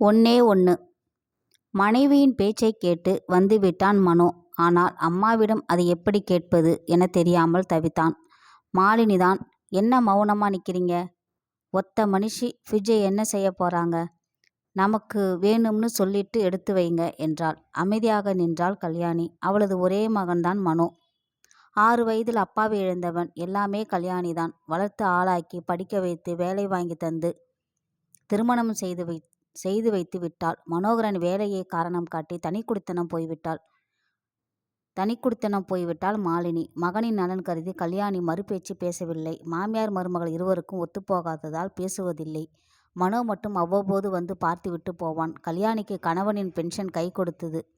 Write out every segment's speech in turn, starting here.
ஒன்னே ஒன்று மனைவியின் பேச்சை கேட்டு வந்துவிட்டான் மனோ. ஆனால் அம்மாவிடம் அதை எப்படி கேட்பது என தெரியாமல் தவித்தான். மாலினிதான் என்ன மௌனமாக நிற்கிறீங்க ஒத்த மனுஷி ஃப்ரிட்ஜை என்ன செய்யப் போகிறாங்க நமக்கு வேணும்னு சொல்லிட்டு எடுத்து வைங்க என்றாள். அமைதியாக நின்றாள் கல்யாணி. அவளது ஒரே மகன்தான் மனோ. ஆறு வயதில் அப்பாவை இழந்தவன். எல்லாமே கல்யாணி தான் வளர்த்து ஆளாக்கி படிக்க வைத்து வேலை வாங்கி தந்து திருமணம் செய்து வை செய்து வைத்து விட்டாள். மனோகரன் வேலையை காரணம் காட்டி தனிக்குடித்தனம் போய்விட்டாள் தனிக்குடித்தனம் போய்விட்டால் மாலினி. மகனின் நலன் கருதி கல்யாணி மறுபேச்சு பேசவில்லை. மாமியார் மருமகள் இருவருக்கும் ஒத்துப்போகாததால் பேசுவதில்லை. மனோ மட்டும் அவ்வப்போது வந்து பார்த்துவிட்டு போவான். கல்யாணிக்கு கணவனின் பென்ஷன் கை கொடுத்தது.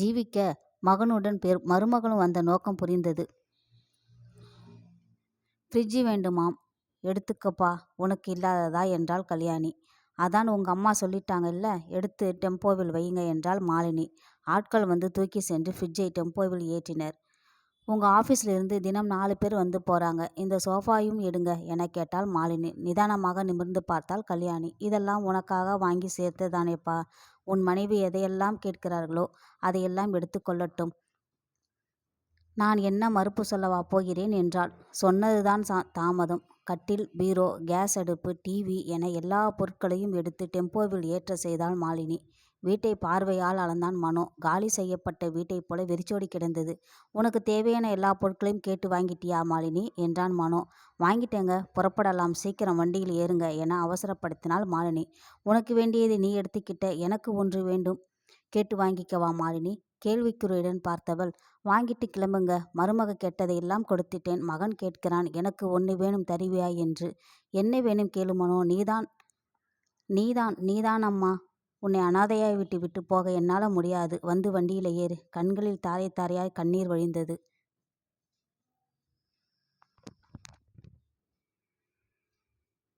ஜீவிக்க மகனுடன் பெரு மருமகளும் வந்த நோக்கம் புரிந்தது. ஃப்ரிட்ஜி வேண்டுமாம். எடுத்துக்கப்பா உனக்கு இல்லாததா என்றாள் கல்யாணி. அதான் உங்க அம்மா சொல்லிட்டாங்கல்ல எடுத்து டெம்போவில் வையுங்க என்றாள் மாலினி. ஆட்கள் வந்து தூக்கி சென்று ஃப்ரிட்ஜை டெம்போவில் ஏற்றினர். உங்கள் ஆஃபீஸில் இருந்து தினம் நாலு பேர் வந்து போகிறாங்க இந்த சோஃபாயும் எடுங்க எனக் கேட்டால் மாலினி. நிதானமாக நிமிர்ந்து பார்த்தால் கல்யாணி. இதெல்லாம் உனக்காக வாங்கி சேர்த்து தானேப்பா உன் மனைவி எதையெல்லாம் கேட்கிறார்களோ அதையெல்லாம் எடுத்து கொள்ளட்டும். நான் என்ன மறுப்பு சொல்லவா போகிறேன் என்றாள். சொன்னதுதான் தாமதம். கட்டில் பீரோ கேஸ் அடுப்பு டிவி என எல்லா பொருட்களையும் எடுத்து டெம்போவில் ஏற்ற செய்தாள் மாலினி. வீட்டை பார்வையால் அளந்தான் மனோ. காலி செய்யப்பட்ட வீட்டைப் போல வெறிச்சோடி கிடந்தது. உனக்கு தேவையான எல்லா பொருட்களையும் கேட்டு வாங்கிட்டியா மாலினி? என்றான் மனோ. வாங்கிட்டேங்க. புறப்படலாம். சீக்கிரம் வண்டியில் ஏறுங்க என அவசரப்படுத்தினாள் மாலினி. உனக்கு வேண்டியதை நீ எடுத்துக்கிட்ட. எனக்கு ஒன்று வேண்டும். கேட்டு வாங்கிக்கவா மாலினி? கேள்விக்குறியுடன் பார்த்தவள் வாங்கிட்டு கிளம்புங்க. மருமக கேட்டதையெல்லாம் கொடுத்துட்டேன். மகன் கேட்கிறான் எனக்கு ஒன்று வேணும் தருவியா என்று. என்ன வேணும் கேளுமனோ நீதான் நீதான் நீதான் அம்மா. உன்னை அனாதையாய் விட்டுவிட்டுப் போக என்னால் முடியாது. வந்து வண்டியில் ஏறு. கண்களில் தாரை தாரையாய் கண்ணீர் வழிந்தது.